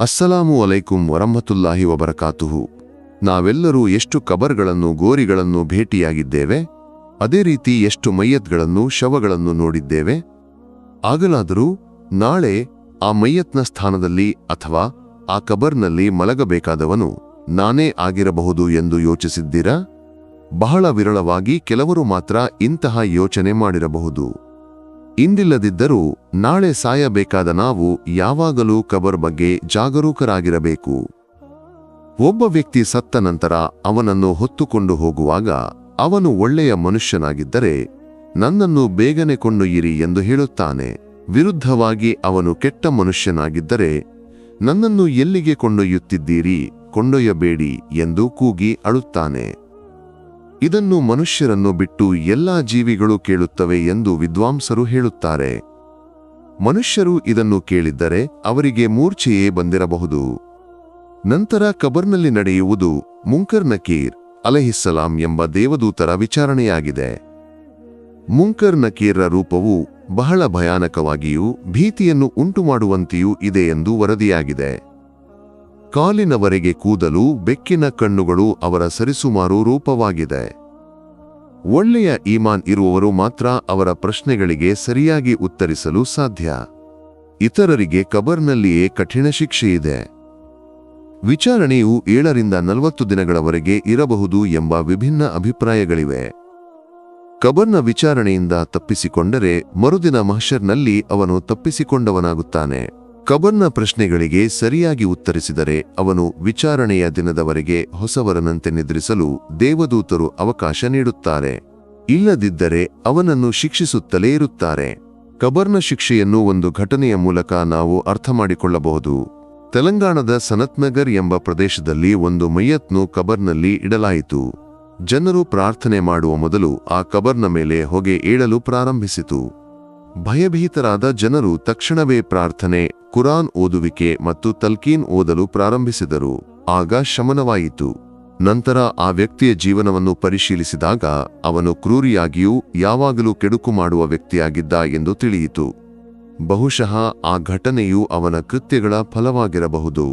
ಅಸ್ಸಲಾಮು ಅಲೈಕುಂ ವರಹಮತುಲ್ಲಾಹಿ ವಬರಕಾತುಹು. ನಾವೆಲ್ಲರೂ ಎಷ್ಟು ಕಬರ್ಗಳನ್ನು, ಗೋರಿಗಳನ್ನು ಭೇಟಿಯಾಗಿದ್ದೇವೆ, ಅದೇ ರೀತಿ ಎಷ್ಟು ಮಯ್ಯತ್ಗಳನ್ನು ಶವಗಳನ್ನು ನೋಡಿದ್ದೇವೆ. ಆಗಲಾದರೂ ನಾಳೆ ಆ ಮೈಯತ್ನ ಸ್ಥಾನದಲ್ಲಿ ಅಥವಾ ಆ ಕಬರ್ನಲ್ಲಿ ಮಲಗಬೇಕಾದವನು ನಾನೇ ಆಗಿರಬಹುದು ಎಂದು ಯೋಚಿಸಿದ್ದೀರಾ? ಬಹಳ ವಿರಳವಾಗಿ ಕೆಲವರು ಮಾತ್ರ ಇಂತಹ ಯೋಚನೆ ಮಾಡಿರಬಹುದು. ಇಂದಿಲ್ಲದಿದ್ದರೂ ನಾಳೆ ಸಾಯಬೇಕಾದ ನಾವು ಯಾವಾಗಲೂ ಕಬರ್ ಬಗ್ಗೆ ಜಾಗರೂಕರಾಗಿರಬೇಕು. ಒಬ್ಬ ವ್ಯಕ್ತಿ ಸತ್ತ ನಂತರ ಅವನನ್ನು ಹೊತ್ತುಕೊಂಡು ಹೋಗುವಾಗ ಅವನು ಒಳ್ಳೆಯ ಮನುಷ್ಯನಾಗಿದ್ದರೆ ನನ್ನನ್ನು ಬೇಗನೆ ಕೊಂಡೊಯ್ಯಿರಿ ಎಂದು ಹೇಳುತ್ತಾನೆ. ವಿರುದ್ಧವಾಗಿ ಅವನು ಕೆಟ್ಟ ಮನುಷ್ಯನಾಗಿದ್ದರೆ ನನ್ನನ್ನು ಎಲ್ಲಿಗೆ ಕೊಂಡೊಯ್ಯುತ್ತಿದ್ದೀರಿ, ಕೊಂಡೊಯ್ಯಬೇಡಿ ಎಂದು ಕೂಗಿ ಅಳುತ್ತಾನೆ. ಇದನ್ನು ಮನುಷ್ಯರನ್ನು ಬಿಟ್ಟು ಎಲ್ಲಾ ಜೀವಿಗಳು ಕೇಳುತ್ತವೆ ಎಂದು ವಿದ್ವಾಂಸರು ಹೇಳುತ್ತಾರೆ. ಮನುಷ್ಯರು ಇದನ್ನು ಕೇಳಿದ್ದರೆ ಅವರಿಗೆ ಮೂರ್ಛೆಯೇ ಬಂದಿರಬಹುದು. ನಂತರ ಕಬರ್ನಲ್ಲಿ ನಡೆಯುವುದು ಮುಂಕರ್ ನಕೀರ್ ಅಲಹಿಸ್ಸಲಾಂ ಎಂಬ ದೇವದೂತರ ವಿಚಾರಣೆಯಾಗಿದೆ. ಮುಂಕರ್ ನಕೀರ್ರ ರೂಪವು ಬಹಳ ಭಯಾನಕವಾಗಿಯೂ ಭೀತಿಯನ್ನು ಉಂಟುಮಾಡುವಂತೆಯೂ ಇದೆ ಎಂದು ವರದಿಯಾಗಿದೆ. ಕಾಲಿನವರೆಗೆ ಕೂದಲು, ಬೆಕ್ಕಿನ ಕಣ್ಣುಗಳು ಅವರ ಸರಿಸುಮಾರು ರೂಪವಾಗಿದೆ. ಒಳ್ಳೆಯ ಈಮಾನ್ ಇರುವವರು ಮಾತ್ರ ಅವರ ಪ್ರಶ್ನೆಗಳಿಗೆ ಸರಿಯಾಗಿ ಉತ್ತರಿಸಲು ಸಾಧ್ಯ. ಇತರರಿಗೆ ಕಬರ್ನಲ್ಲಿಯೇ ಕಠಿಣ ಶಿಕ್ಷೆಯಿದೆ. ವಿಚಾರಣೆಯು ಏಳರಿಂದ ನಲವತ್ತು ದಿನಗಳವರೆಗೆ ಇರಬಹುದು ಎಂಬ ವಿಭಿನ್ನ ಅಭಿಪ್ರಾಯಗಳಿವೆ. ಕಬರ್ನ ವಿಚಾರಣೆಯಿಂದ ತಪ್ಪಿಸಿಕೊಂಡರೆ ಮರುದಿನ ಮಹಶರ್ನಲ್ಲಿ ಅವನು ತಪ್ಪಿಸಿಕೊಂಡವನಾಗುತ್ತಾನೆ. ಕಬರ್ನ ಪ್ರಶ್ನೆಗಳಿಗೆ ಸರಿಯಾಗಿ ಉತ್ತರಿಸಿದರೆ ಅವನು ವಿಚಾರಣೆಯ ದಿನದವರೆಗೆ ಹೊಸವರನಂತೆ ನಿದ್ರಿಸಲು ದೇವದೂತರು ಅವಕಾಶ ನೀಡುತ್ತಾರೆ. ಇಲ್ಲದಿದ್ದರೆ ಅವನನ್ನು ಶಿಕ್ಷಿಸುತ್ತಲೇ ಇರುತ್ತಾರೆ. ಕಬರ್ನ ಶಿಕ್ಷೆಯನ್ನು ಒಂದು ಘಟನೆಯ ಮೂಲಕ ನಾವು ಅರ್ಥ ಮಾಡಿಕೊಳ್ಳಬಹುದು ತೆಲಂಗಾಣದ ಸನತ್ನಗರ್ ಎಂಬ ಪ್ರದೇಶದಲ್ಲಿ ಒಂದು ಮೈಯತ್ನು ಕಬರ್ನಲ್ಲಿ ಇಡಲಾಯಿತು. ಜನರು ಪ್ರಾರ್ಥನೆ ಮಾಡುವ ಮೊದಲು ಆ ಕಬರ್ನ ಮೇಲೆ ಹೊಗೆ ಏಳಲು ಪ್ರಾರಂಭಿಸಿತು. ಭಯಭೀತರಾದ ಜನರು ತಕ್ಷಣವೇ ಪ್ರಾರ್ಥನೆ, ಕುರಾನ್ ಓದುವಿಕೆ ಮತ್ತು ತಲ್ಕೀನ್ ಓದಲು ಪ್ರಾರಂಭಿಸಿದರು. ಆಗ ಶಮನವಾಯಿತು. ನಂತರ ಆ ವ್ಯಕ್ತಿಯ ಜೀವನವನ್ನು ಪರಿಶೀಲಿಸಿದಾಗ ಅವನು ಕ್ರೂರಿಯಾಗಿಯೂ ಯಾವಾಗಲೂ ಕೆಡುಕು ಮಾಡುವ ವ್ಯಕ್ತಿಯಾಗಿದ್ದ ಎಂದು ತಿಳಿಯಿತು. ಬಹುಶಃ ಆ ಘಟನೆಯು ಅವನ ಕೃತ್ಯಗಳ ಫಲವಾಗಿರಬಹುದು.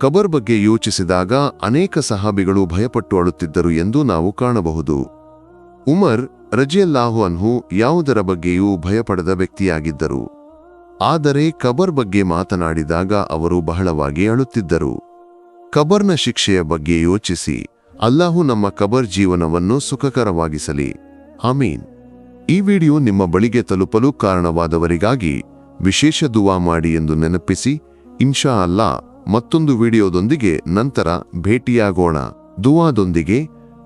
ಕಬರ್ ಬಗ್ಗೆ ಯೋಚಿಸಿದಾಗ ಅನೇಕ ಸಹಾಬಿಗಳು ಭಯಪಟ್ಟು ಅಳುತ್ತಿದ್ದರು ಎಂದು ನಾವು ಕಾಣಬಹುದು. ಉಮರ್ ರಜಿಯಲ್ಲಾಹು ಅನ್ಹು ಯಾವುದರ ಬಗ್ಗೆಯೂ ಭಯಪಡದ ವ್ಯಕ್ತಿಯಾಗಿದ್ದರು. ಆದರೆ ಕಬರ್ ಬಗ್ಗೆ ಮಾತನಾಡಿದಾಗ ಅವರು ಬಹಳವಾಗಿ ಅಳುತ್ತಿದ್ದರು. ಕಬರ್ನ ಶಿಕ್ಷೆಯ ಬಗ್ಗೆ ಯೋಚಿಸಿ, ಅಲ್ಲಾಹು ನಮ್ಮ ಕಬರ್ ಜೀವನವನ್ನು ಸುಖಕರವಾಗಿಸಲಿ. ಆಮೀನ್. ಈ ವಿಡಿಯೋ ನಿಮ್ಮ ಬಳಿಗೆ ತಲುಪಲು ಕಾರಣವಾದವರಿಗಾಗಿ ವಿಶೇಷ ದುವಾ ಮಾಡಿ ಎಂದು ನೆನಪಿಸಿ, ಇನ್ಶಾ ಅಲ್ಲಾ ಮತ್ತೊಂದು ವಿಡಿಯೋದೊಂದಿಗೆ ನಂತರ ಭೇಟಿಯಾಗೋಣ. ದುವಾದೊಂದಿಗೆ